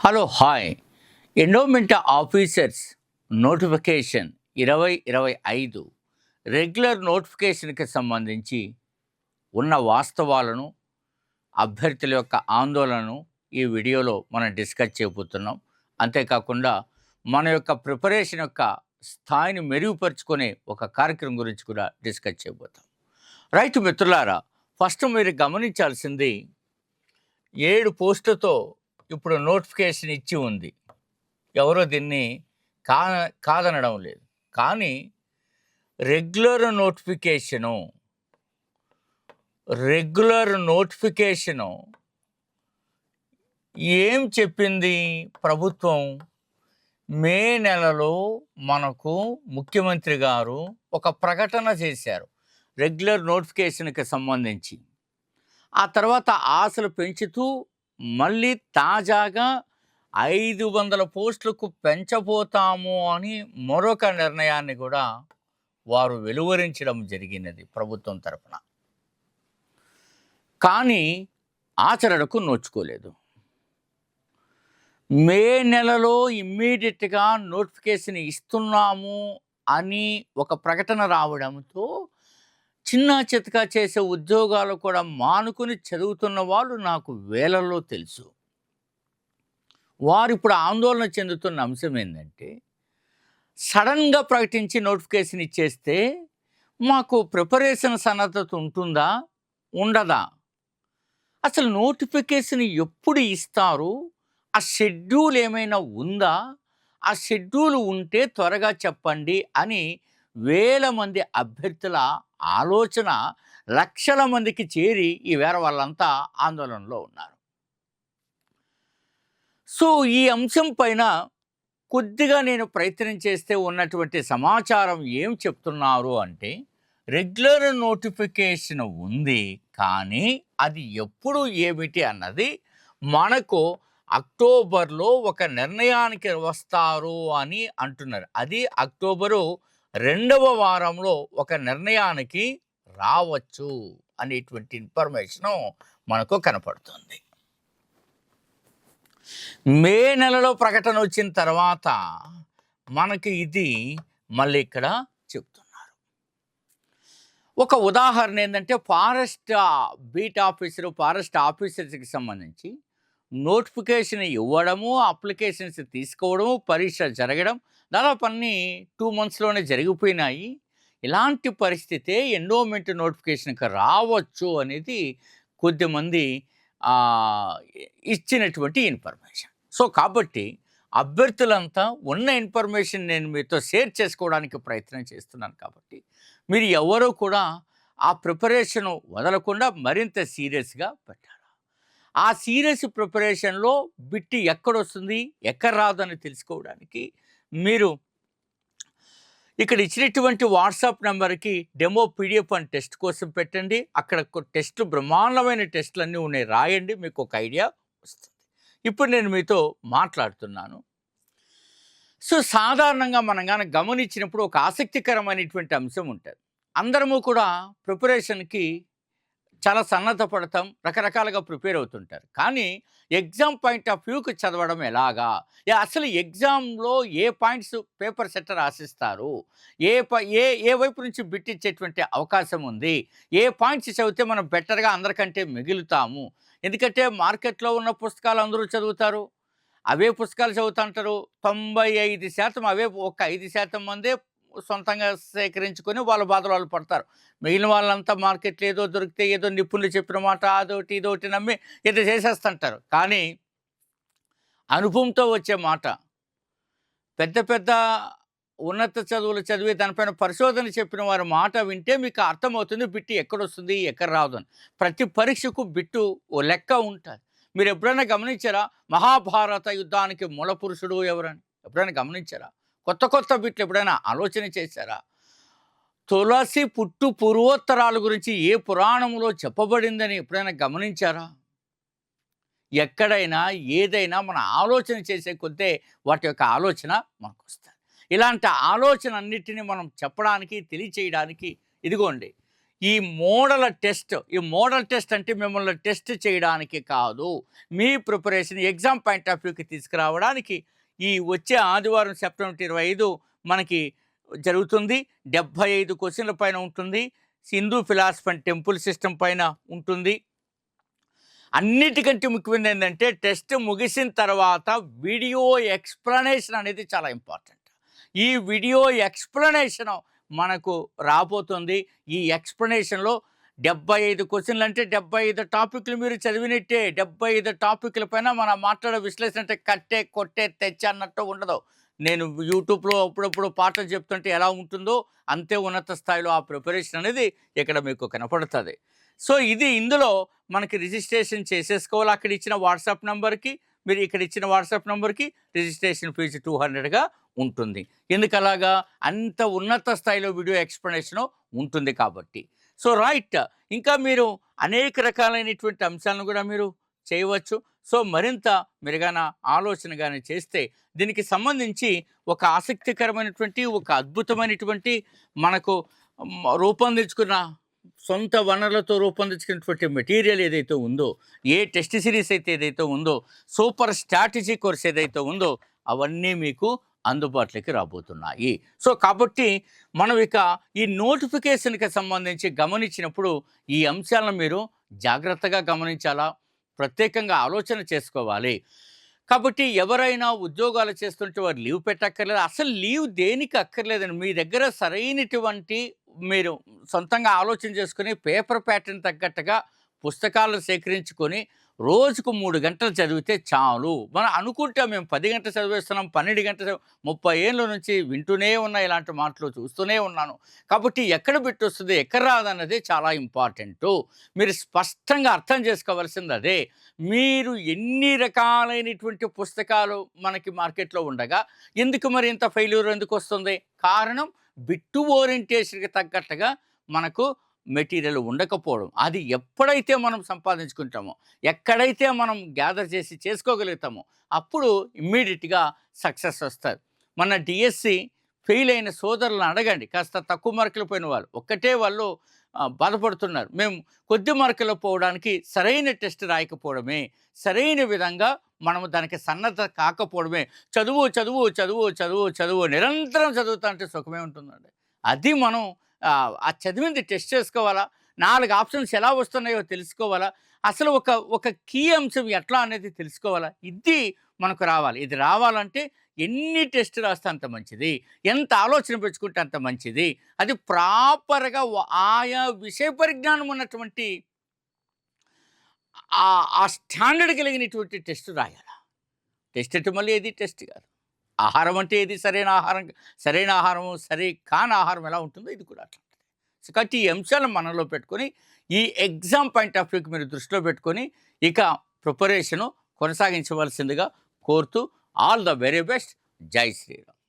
Hello hi. Endowment officers notification ఇరవై ఇరవై ఐదు రెగ్యులర్ నోటిఫికేషన్కి సంబంధించి ఉన్న వాస్తవాలను అభ్యర్థుల యొక్క ఆందోళనను ఈ వీడియోలో మనం డిస్కస్ చేయబోతున్నాం. అంతేకాకుండా మన యొక్క ప్రిపరేషన్ యొక్క స్థాయిని మెరుగుపరుచుకునే ఒక కార్యక్రమం గురించి కూడా డిస్కస్ చేయబోతాం. రైతు మిత్రులారా ఫస్ట్ మీరు గమనించాల్సింది ఏడు పోస్టులతో ఇప్పుడు నోటిఫికేషన్ ఇచ్చి ఉంది. ఎవరో దీన్ని కా కాదనడం లేదు. కానీ రెగ్యులర్ నోటిఫికేషను రెగ్యులర్ నోటిఫికేషను ఏం చెప్పింది ప్రభుత్వం? మే నెలలో మనకు ముఖ్యమంత్రి గారు ఒక ప్రకటన చేశారు రెగ్యులర్ నోటిఫికేషన్కి సంబంధించి. ఆ తర్వాత ఆశలు పెంచుతూ మళ్ళీ తాజాగా ఐదు వందల పోస్టులకు పెంచబోతాము అని మరొక నిర్ణయాన్ని కూడా వారు వెలువరించడం జరిగినది ప్రభుత్వం తరఫున కానీ ఆచరణకు నోచుకోలేదు. మే నెలలో ఇమ్మీడియట్గా నోటిఫికేషన్ ఇస్తున్నాము అని ఒక ప్రకటన రావడంతో చిన్న చితకా చేసే ఉద్యోగాలు కూడా మానుకుని చదువుతున్న వాళ్ళు నాకు వేలల్లో తెలుసు. వారు ఇప్పుడు ఆందోళన చెందుతున్న అంశం ఏంటంటే సడన్గా ప్రకటించి నోటిఫికేషన్ ఇచ్చేస్తే మాకు ప్రిపరేషన్ సన్నద్ధత ఉంటుందా? ఉండదా? అసలు నోటిఫికేషన్ ఎప్పుడు ఇస్తారు? ఆ షెడ్యూల్ ఏమైనా ఉందా? ఆ షెడ్యూల్ ఉంటే త్వరగా చెప్పండి అని వేల మంది అభ్యర్థుల ఆలోచన లక్షల మందికి చేరి ఈ వేర వాళ్ళంతా ఆందోళనలో ఉన్నారు. సో ఈ అంశం పైన కొద్దిగా నేను ప్రయత్నం చేస్తే ఉన్నటువంటి సమాచారం ఏం చెప్తున్నారు అంటే రెగ్యులర్ నోటిఫికేషన్ ఉంది కానీ అది ఎప్పుడు ఏమిటి అన్నది మనకు అక్టోబర్లో ఒక నిర్ణయానికి వస్తారు అని అంటున్నారు. అది అక్టోబరు రెండవ వారంలో ఒక నిర్ణయానికి రావచ్చు అనేటువంటి ఇన్ఫర్మేషను మనకు కనపడుతుంది. మే నెలలో ప్రకటన వచ్చిన తర్వాత మనకి ఇది మళ్ళీ ఇక్కడ చెప్తున్నారు. ఒక ఉదాహరణ ఏంటంటే ఫారెస్ట్ బీట్ ఆఫీసర్ ఫారెస్ట్ ఆఫీసర్స్కి సంబంధించి నోటిఫికేషన్ ఇవ్వడము అప్లికేషన్స్ తీసుకోవడము పరీక్ష జరగడం దాదాపు అన్నీ టూ మంత్స్లోనే జరిగిపోయినాయి. ఇలాంటి పరిస్థితే ఎండోమెంట్ నోటిఫికేషన్కి రావచ్చు అనేది కొద్దిమంది ఇచ్చినటువంటి ఇన్ఫర్మేషన్. సో కాబట్టి అభ్యర్థులంతా ఉన్న ఇన్ఫర్మేషన్ నేను మీతో షేర్ చేసుకోవడానికి ప్రయత్నం చేస్తున్నాను కాబట్టి మీరు ఎవరూ కూడా ఆ ప్రిపరేషన్ వదలకుండా మరింత సీరియస్గా పెట్టాలి? ఆ సీరియస్ ప్రిపరేషన్లో బిట్టి ఎక్కడొస్తుంది ఎక్కడ రాదని తెలుసుకోవడానికి మీరు ఇక్కడ ఇచ్చినటువంటి వాట్సాప్ నెంబర్కి డెమో పీడిఎఫ్ అని టెస్ట్ కోసం పెట్టండి. అక్కడ కొ- టెస్ట్లు బ్రహ్మాండమైన టెస్ట్లు అన్నీ ఉన్నాయి. రాయండి మీకు ఒక ఐడియా వస్తుంది. ఇప్పుడు నేను మీతో మాట్లాడుతున్నాను. సో సాధారణంగా మనం కానీ గమనించినప్పుడు ఒక ఆసక్తికరమైనటువంటి అంశం ఉంటుంది. అందరము కూడా ప్రిపరేషన్కి చాలా సన్నద్ధపడతాం రకరకాలుగా ప్రిపేర్ అవుతుంటారు. కానీ ఎగ్జామ్ పాయింట్ ఆఫ్ వ్యూకి చదవడం ఎలాగా? అసలు ఎగ్జామ్లో ఏ పాయింట్స్ పేపర్ సెట్టర్ ఆశిస్తారు ఏ ప ఏ ఏ వైపు నుంచి బిట్టించేటువంటి అవకాశం ఉంది? ఏ పాయింట్స్ చదివితే మనం బెటర్గా అందరికంటే మిగులుతాము? ఎందుకంటే మార్కెట్లో ఉన్న పుస్తకాలు అందరూ చదువుతారు. అవే పుస్తకాలు చదువుతుంటారు. తొంభై ఐదు శాతం అవే ఒక ఐదు శాతం మందే సొంతంగా సేకరించుకొని వాళ్ళ బాధలు వాళ్ళు పడతారు. మిగిలిన వాళ్ళంతా మార్కెట్లో ఏదో దొరికితే ఏదో నిపుణులు చెప్పిన మాట అదొకటి ఇదొకటి నమ్మి ఏదో చేసేస్తుంటారు. కానీ అనుభవంతో వచ్చే మాట పెద్ద పెద్ద ఉన్నత చదువులు చదివి దానిపైన పరిశోధన చెప్పిన వారి మాట వింటే మీకు అర్థమవుతుంది బిట్టు ఎక్కడొస్తుంది ఎక్కడ రాదు అని. ప్రతి పరీక్షకు బిట్టు ఓ లెక్క ఉంటుంది. మీరు ఎప్పుడైనా గమనించారా? మహాభారత యుద్ధానికి మూల పురుషుడు ఎవరని? ఎప్పుడైనా గమనించారా? కొత్త కొత్త బిట్లు ఎప్పుడైనా ఆలోచన చేశారా? తులసి పుట్టు పూర్వోత్తరాల గురించి ఏ పురాణంలో చెప్పబడిందని ఎప్పుడైనా గమనించారా? ఎక్కడైనా ఏదైనా మన ఆలోచన చేసే కొద్దే వాటి యొక్క ఆలోచన మనకు వస్తుంది ఇలాంటి ఆలోచన అన్నిటిని మనం చెప్పడానికి తెలియచేయడానికి ఇదిగోండి ఈ మోడల్ టెస్ట్ ఈ మోడల్ టెస్ట్ అంటే మిమ్మల్ని టెస్ట్ చేయడానికి కాదు మీ ప్రిపరేషన్ ఎగ్జామ్ పాయింట్ ఆఫ్ వ్యూకి తీసుకురావడానికి ఈ వచ్చే ఆదివారం సెప్టెంబర్ ఇరవై ఐదు మనకి జరుగుతుంది. డెబ్భై ఐదు క్వశ్చన్ల పైన ఉంటుంది. Hindu philosophy and temple system పైన ఉంటుంది. అన్నిటికంటే ముఖ్యమైనది ఏంటంటే టెస్ట్ ముగిసిన తర్వాత వీడియో ఎక్స్ప్లెనేషన్ అనేది చాలా ఇంపార్టెంట్. ఈ వీడియో ఎక్స్ప్లెనేషన్ మనకు రాబోతుంది. ఈ ఎక్స్ప్లెనేషన్లో డెబ్బై ఐదు క్వశ్చన్లు అంటే డెబ్బై ఐదు టాపిక్లు మీరు చదివినట్టే డెబ్బై ఐదు టాపిక్ల పైన మనం మాట్లాడే విశ్లేషణ అంటే కట్టే కొట్టే తెచ్చే అన్నట్టు ఉండదు. నేను యూట్యూబ్లో అప్పుడప్పుడు పాటలు చెప్తుంటే ఎలా ఉంటుందో అంతే ఉన్నత స్థాయిలో ఆ ప్రిపరేషన్ అనేది ఇక్కడ మీకు కనపడుతుంది. సో ఇది ఇందులో మనకి రిజిస్ట్రేషన్ చేసేసుకోవాలి అక్కడ ఇచ్చిన వాట్సాప్ నెంబర్కి మీరు ఇక్కడ ఇచ్చిన వాట్సాప్ నెంబర్కి రిజిస్ట్రేషన్ ఫీజు టూ హండ్రెడ్గా ఉంటుంది. ఎందుకలాగా అంత ఉన్నత స్థాయిలో వీడియో ఎక్స్ప్లెనేషను ఉంటుంది కాబట్టి. So right. ఇంకా మీరు అనేక రకాలైనటువంటి అంశాలను కూడా మీరు చేయవచ్చు. సో మరింత మెరుగైన ఆలోచన కానీ చేస్తే దీనికి సంబంధించి ఒక ఆసక్తికరమైనటువంటి ఒక అద్భుతమైనటువంటి మనకు రూపొందించుకున్న సొంత వనరులతో రూపొందించుకున్నటువంటి మెటీరియల్ ఏదైతే ఉందో ఏ టెస్ట్ సిరీస్ అయితే ఏదైతే ఉందో సూపర్ స్ట్రాటజీ కోర్స్ ఏదైతే ఉందో అవన్నీ మీకు అందుబాటులోకి రాబోతున్నాయి. సో కాబట్టి మనం ఇక ఈ నోటిఫికేషన్కి సంబంధించి గమనించినప్పుడు ఈ అంశాలను మీరు జాగ్రత్తగా గమనించాలా? ప్రత్యేకంగా ఆలోచన చేసుకోవాలి. కాబట్టి ఎవరైనా ఉద్యోగాలు చేస్తుంటే వారు లీవ్ పెట్టక్కర్లేదు. అసలు లీవ్ దేనికి అక్కర్లేదని మీ దగ్గర సరైనటువంటి మీరు సొంతంగా ఆలోచన చేసుకుని పేపర్ ప్యాటర్న్ తగ్గట్టుగా పుస్తకాలు సేకరించుకొని రోజుకు మూడు గంటలు చదివితే చాలు. మనం అనుకుంటే మేము పది గంటలు చదివేస్తున్నాం పన్నెండు గంటలు ముప్పై ఏళ్ళ నుంచి వింటూనే ఉన్న ఇలాంటి మాటలు చూస్తూనే ఉన్నాను. కాబట్టి ఎక్కడ పెట్టొస్తుంది ఎక్కడ రాదన్నది చాలా ఇంపార్టెంట్. మీరు స్పష్టంగా అర్థం చేసుకోవాల్సింది అదే మీరు ఎన్ని రకాలైనటువంటి పుస్తకాలు మనకి మార్కెట్లో ఉండగా ఎందుకు మరి ఇంత ఫెయిల్యూర్ ఎందుకు వస్తుంది? కారణం బిట్టు ఓరియంటేషన్కి తగ్గట్టుగా మనకు మెటీరియల్ ఉండకపోవడం. అది ఎప్పుడైతే మనం సంపాదించుకుంటామో ఎక్కడైతే మనం గ్యాదర్ చేసి చేసుకోగలుగుతామో అప్పుడు ఇమ్మీడియట్గా సక్సెస్ వస్తారు మన డిఎస్సి ఫెయిల్ అయిన సోదరులను అడగండి. కాస్త తక్కువ మార్కులు పోయిన వాళ్ళు. ఒక్కటే వాళ్ళు బాధపడుతున్నారు. మేము కొద్ది మార్కులు పోవడానికి సరైన టెస్ట్ రాయకపోవడమే సరైన విధంగా మనము దానికి సన్నద్ధ కాకపోవడమే. చదువు చదువు చదువు చదువు చదువు నిరంతరం చదువుతా అంటే సుఖమే ఉంటుందండి. అది మనం ఆ, చదివింది టెస్ట్ చేసుకోవాలా? నాలుగు ఆప్షన్స్ ఎలా వస్తున్నాయో తెలుసుకోవాలా? అసలు ఒక ఒక కీ అంశం ఎట్లా అనేది తెలుసుకోవాలా? ఇది మనకు రావాలి. ఇది రావాలంటే ఎన్ని టెస్ట్ రాస్తే అంత మంచిది? ఎంత ఆలోచన పెంచుకుంటే అంత మంచిది? అది ప్రాపర్గా ఆయా విషయ పరిజ్ఞానం ఉన్నటువంటి ఆ- ఆ స్టాండర్డ్ కలిగినటువంటి టెస్ట్ రాయాలి? టెస్ట్ అంటే మళ్ళీ ఏది? టెస్ట్ కాదు. ఆహారం అంటే ఏది? సరైన ఆహారం సరైన ఆహారం సరి కాని ఆహారం ఎలా ఉంటుందో ఇది కూడా అట్లా కాబట్టి ఈ అంశాలను మనలో పెట్టుకొని ఈ ఎగ్జామ్ పాయింట్ ఆఫ్ వ్యూకి మీరు దృష్టిలో పెట్టుకొని ఇక ప్రిపరేషను కొనసాగించవలసిందిగా కోరుతూ ఆల్ ద వెరీ బెస్ట్. జై శ్రీరామ్.